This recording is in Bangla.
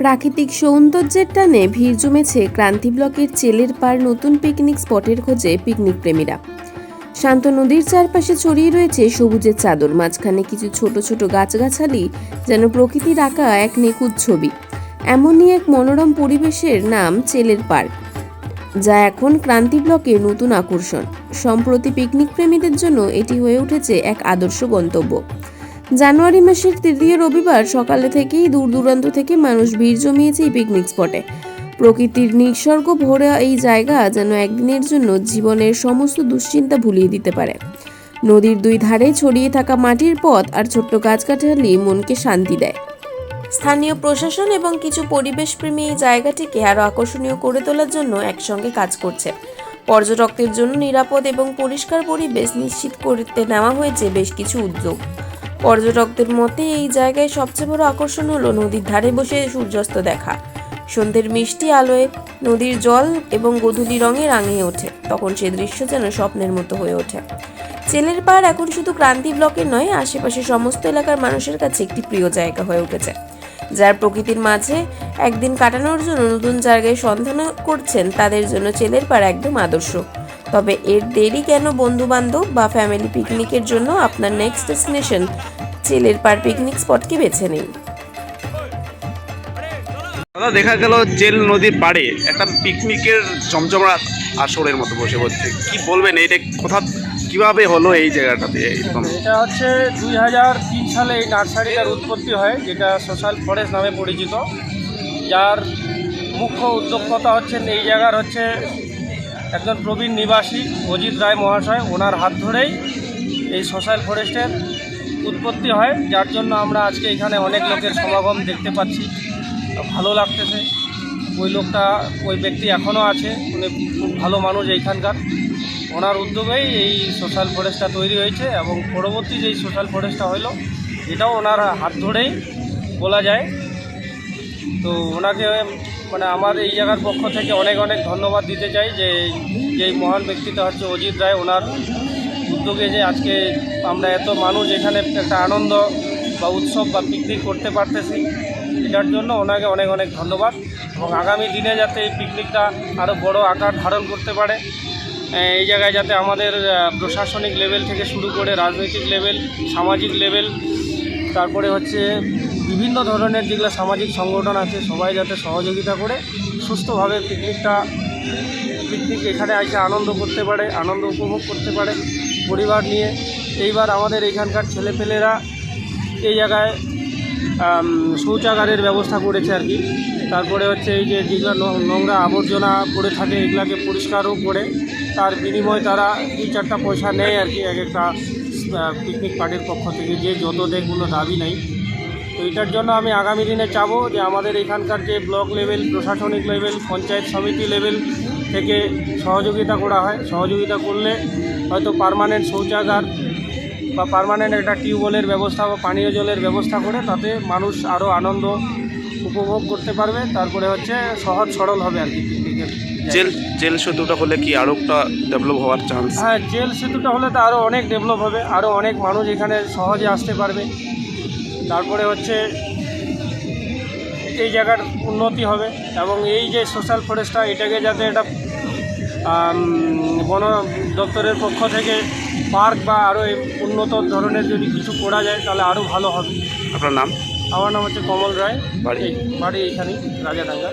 প্রাকৃতিক সৌন্দর্যের টানে ভিড় জমেছে ক্রান্তি ব্লকের চেলের পাড় নতুন পিকনিক স্পটের খোঁজে পিকনিক প্রেমীরা। শান্ত নদীর চারপাশে ছড়িয়ে রয়েছে সবুজের চাদর, মাঝখানে কিছু ছোট ছোট গাছগাছালি যেন প্রকৃতির আঁকা এক নিখুঁত ছবি। এমনই এক মনোরম পরিবেশের নাম চেলের পার্ক যা এখন ক্রান্তি ব্লকের নতুন আকর্ষণ। সম্প্রতি পিকনিক প্রেমীদের জন্য এটি হয়ে উঠেছে এক আদর্শ গন্তব্য। জানুয়ারি মাসের তৃতীয় রবিবার সকালে থেকেই দূর দূরান্ত থেকে মানুষ ভিড় জমিয়েছে এই পিকনিক স্পটে প্রকৃতির নিসর্গ ভরা এই জায়গা যেন একদিনের জন্য জীবনের সমস্ত দুশ্চিন্তা ভুলিয়ে দিতে পারে। নদীর দুই ধারে ছড়িয়ে থাকা মাটির পথ আর ছোট্ট গাছগাছালি মনকে শান্তি দেয়। স্থানীয় প্রশাসন এবং কিছু পরিবেশপ্রেমী এই জায়গাটিকে আরও আকর্ষণীয় করে তোলার জন্য একসঙ্গে কাজ করছে। পর্যটকদের জন্য নিরাপদ এবং পরিষ্কার পরিবেশ নিশ্চিত করতে নেওয়া হয়েছে বেশ কিছু উদ্যোগ। পর্যটকদের মতে এই জায়গায় সবচেয়ে বড় আকর্ষণ হলো নদীর ধারে বসে সূর্যাস্ত দেখা। সন্ধ্যের মিষ্টি আলোয় নদীর জল এবং গোধূলি রঙে রাঙিয়ে ওঠে, তখন সে দৃশ্য যেন স্বপ্নের মতো হয়ে ওঠে। চেলের পাড় এখন শুধু ক্রান্তি ব্লকের নয় আশেপাশে সমস্ত এলাকার মানুষের কাছে একটি প্রিয় জায়গা হয়ে উঠেছে। যার প্রকৃতির মাঝে একদিন কাটানোর জন্য নতুন জায়গায় সন্ধান করছেন, তাদের জন্য চেলের পাড় একদম আদর্শ। তবে এর দেরি কেন বন্ধু বান্ধব বা ফ্যামিলি পিকনিকের জন্য আপনার নেক্সট ডেস্টিনেশন চেলের পাড় পিকনিক স্পটকে বেছে নিন। দাদা দেখা গেল জেল নদীর পাড়ে একটা পিকনিকের জমজমা আসরের মতো বসে বলছে কি বলবেন এটা কোথা কীভাবে হলো এই জায়গাটাতে? এরকম এটা হচ্ছে দুই হাজার তিন সালে এই নার্সারিটার উৎপত্তি হয় যেটা সোশ্যাল ফরেস্ট নামে পরিচিত। যার মুখ্য উদ্যোক্তা হচ্ছেন এই জায়গার হচ্ছে একজন প্রবীণ নিবাসী অজিত রায় মহাশয়, ওনার হাত ধরেই এই সোশ্যাল ফরেস্টের উৎপত্তি হয়, যার জন্য আমরা আজকে এখানে অনেক লোকের সমাগম দেখতে পাচ্ছি। ভালো লাগতেছে। ওই লোকটা, ওই ব্যক্তি এখনও আছে, উনি খুব ভালো মানুষ এইখানকার। ওনার উদ্যোগেই এই সোশ্যাল ফরেস্টটা তৈরি হয়েছে এবং পরবর্তী যেই সোশ্যাল ফরেস্টটা হলো, এটাও ওনার হাত ধরেই বলা যায়। তো ওনাকে মানে আমার এই জায়গার পক্ষ থেকে অনেক অনেক ধন্যবাদ দিতে চাই যে যেই মহান ব্যক্তিটা হচ্ছে অজিত রায়। ওনার উদ্যোগে যে আজকে আমরা এত মানুষ এখানে একটা আনন্দ বা উৎসব বা পিকনিক করতে পারতেছি, এটার জন্য ওনাকে অনেক অনেক ধন্যবাদ। এবং আগামী দিনে যাতে এই পিকনিকটা আরও বড় আকার ধারণ করতে পারে এই জায়গায় যাতে আমাদের প্রশাসনিক লেভেল থেকে শুরু করে রাজনৈতিক লেভেল সামাজিক লেভেল তারপরে হচ্ছে বিভিন্ন ধরনের যেগুলো সামাজিক সংগঠন আছে, সবাই যাতে সহযোগিতা করে, সুস্থভাবে পিকনিকটা পিকনিক এখানে এসে আনন্দ করতে পারে, আনন্দ উপভোগ করতে পারে পরিবার নিয়ে। এইবার আমাদের এখানকার ছেলেপেলেরা এই জায়গায় শৌচাগারের ব্যবস্থা করেছে আর কি। তারপরে হচ্ছে এই যে যেগুলো নোংরা আবর্জনা পড়ে থাকে, এগুলাকে পরিষ্কারও করে, তার বিনিময়ে তারা দুই চারটা পয়সা নেয় আর কি, এক একটা পিকনিক পার্টির পক্ষ থেকে। যে যত দেয় কোনো দাবি নাই। তো এটার জন্য আমি আগামী দিনে চাবো যে আমাদের এখানকার যে ব্লক লেভেল প্রশাসনিক লেভেল পঞ্চায়েত সমিতি লেভেল থেকে সহযোগিতা করা হয়। সহযোগিতা করলে হয়তো পার্মানেন্ট শৌচাগার বা পারমানেন্ট একটা টিউবওয়েলের ব্যবস্থা বা পানীয় জলের ব্যবস্থা করে তাতে মানুষ আরও আনন্দ উপভোগ করতে পারবে। তারপরে হচ্ছে সহজ সরল হবে আর কি। জেল জেল সেতুটা হলে কি আরও একটা ডেভেলপ হওয়ার চান্স হ্যাঁ জেল সেতুটা হলে তো আরও অনেক ডেভেলপ হবে। আরও অনেক মানুষ এখানে সহজে আসতে পারবে। তারপরে হচ্ছে এই জায়গার উন্নতি হবে এবং এই যে সোশ্যাল ফরেস্টটা এটাকে যাতে এটা বন দপ্তরের পক্ষ থেকে পার্ক বা আরও উন্নত ধরনের যদি কিছু করা যায় তাহলে আরও ভালো হবে। আপনার নাম? আমার নাম হচ্ছে কমল রায়। বাড়ি? বাড়ি এইখানেই রাজাডাঙ্গা।